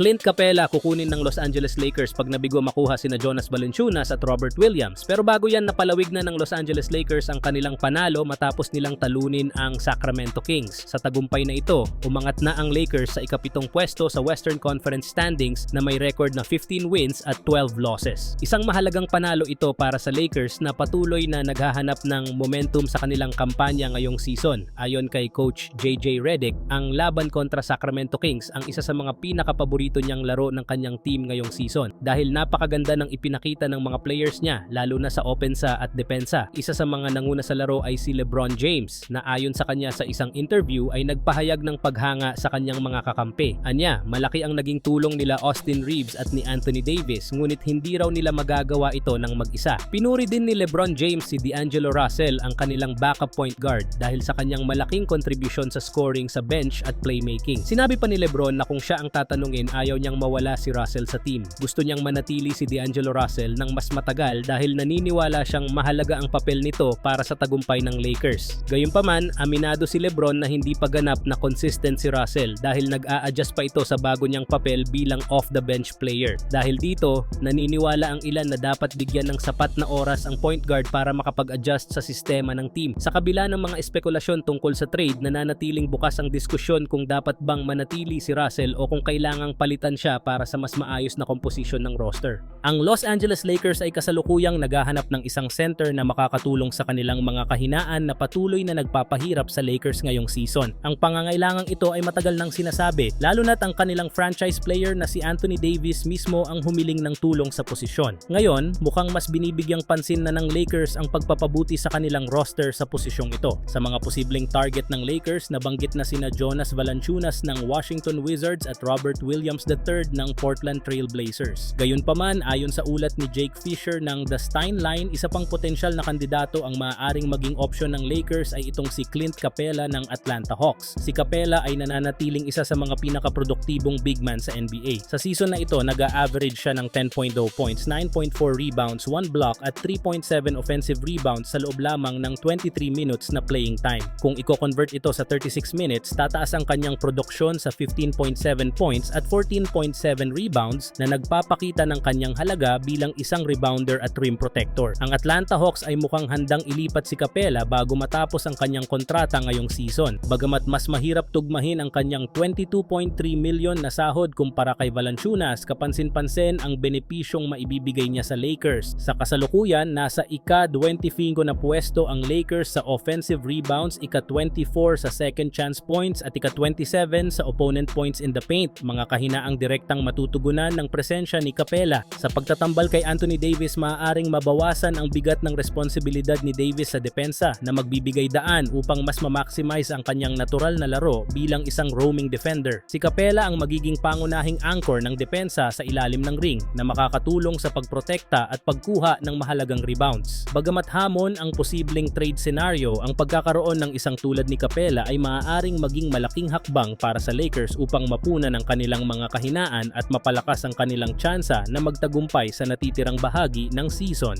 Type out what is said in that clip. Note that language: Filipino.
Clint Capela kukunin ng Los Angeles Lakers pag nabigo makuha sina Jonas Valanciunas at Robert Williams. Pero bago yan napalawig na ng Los Angeles Lakers ang kanilang panalo matapos nilang talunin ang Sacramento Kings. Sa tagumpay na ito, umangat na ang Lakers sa ikapitong pwesto sa Western Conference standings na may record na 15 wins at 12 losses. Isang mahalagang panalo ito para sa Lakers na patuloy na naghahanap ng momentum sa kanilang kampanya ngayong season. Ayon kay coach JJ Redick, ang laban kontra Sacramento Kings ang isa sa mga pinakapaborito niyang laro ng kanyang team ngayong season dahil napakaganda ng ipinakita ng mga players niya lalo na sa opensa at depensa. Isa sa mga nanguna sa laro ay si LeBron James na ayon sa kanya sa isang interview ay nagpahayag ng paghanga sa kanyang mga kakampi. Anya, malaki ang naging tulong nila Austin Reeves at ni Anthony Davis ngunit hindi raw nila magagawa ito ng mag-isa. Pinuri din ni LeBron James si D'Angelo Russell ang kanilang backup point guard dahil sa kanyang malaking kontribusyon sa scoring sa bench at playmaking. Sinabi pa ni LeBron na kung siya ang tatanungin ayaw niyang mawala si Russell sa team. Gusto niyang manatili si D'Angelo Russell ng mas matagal dahil naniniwala siyang mahalaga ang papel nito para sa tagumpay ng Lakers. Gayunpaman, aminado si LeBron na hindi pa ganap na consistent si Russell dahil nag-a-adjust pa ito sa bago niyang papel bilang off-the-bench player. Dahil dito, naniniwala ang ilan na dapat bigyan ng sapat na oras ang point guard para makapag-adjust sa sistema ng team. Sa kabila ng mga espekulasyon tungkol sa trade, nananatiling bukas ang diskusyon kung dapat bang manatili si Russell o kung kailangang palitan siya para sa mas maayos na komposisyon ng roster. Ang Los Angeles Lakers ay kasalukuyang naghahanap ng isang center na makakatulong sa kanilang mga kahinaan na patuloy na nagpapahirap sa Lakers ngayong season. Ang pangangailangang ito ay matagal nang sinasabi, lalo na't ang kanilang franchise player na si Anthony Davis mismo ang humiling ng tulong sa posisyon. Ngayon, mukhang mas binibigyang pansin na ng Lakers ang pagpapabuti sa kanilang roster sa posisyong ito. Sa mga posibleng target ng Lakers, nabanggit na sina Jonas Valanciunas ng Washington Wizards at Robert Williams III ng Portland Trail Blazers. Gayunpaman, ayon sa ulat ni Jake Fisher ng The Stein Line, isa pang potensyal na kandidato ang maaaring maging opsyon ng Lakers ay itong si Clint Capela ng Atlanta Hawks. Si Capela ay nananatiling isa sa mga pinakaproduktibong big man sa NBA. Sa season na ito, nag-a-average siya ng 10.0 points, 9.4 rebounds, 1 block at 3.7 offensive rebounds sa loob lamang ng 23 minutes na playing time. Kung i-convert ito sa 36 minutes, tataas ang kanyang produksyon sa 15.7 points at 14.7 rebounds na nagpapakita ng kanyang halaga bilang isang rebounder at rim protector. Ang Atlanta Hawks ay mukhang handang ilipat si Capela bago matapos ang kanyang kontrata ngayong season. Bagamat mas mahirap tugmahin ang kanyang 22.3 million na sahod kumpara kay Valanciunas, kapansin-pansin ang benepisyong maibibigay niya sa Lakers. Sa kasalukuyan, nasa ika-25 na pwesto ang Lakers sa offensive rebounds, ika-24 sa second chance points at ika-27 sa opponent points in the paint, mga kahinaang direktang matutugunan ng presensya ni Capela. Sa pagtatambal kay Anthony Davis, maaaring mabawasan ang bigat ng responsibilidad ni Davis sa depensa na magbibigay daan upang mas ma-maximize ang kanyang natural na laro bilang isang roaming defender. Si Capela ang magiging pangunahing anchor ng depensa sa ilalim ng ring na makakatulong sa pagprotekta at pagkuha ng mahalagang rebounds. Bagamat hamon ang posibleng trade scenario, ang pagkakaroon ng isang tulad ni Capela ay maaaring maging malaking hakbang para sa Lakers upang mapunan ang kanilang mga kahinaan at mapalakas ang kanilang tsansa na magtagumpay sa natitirang bahagi ng season.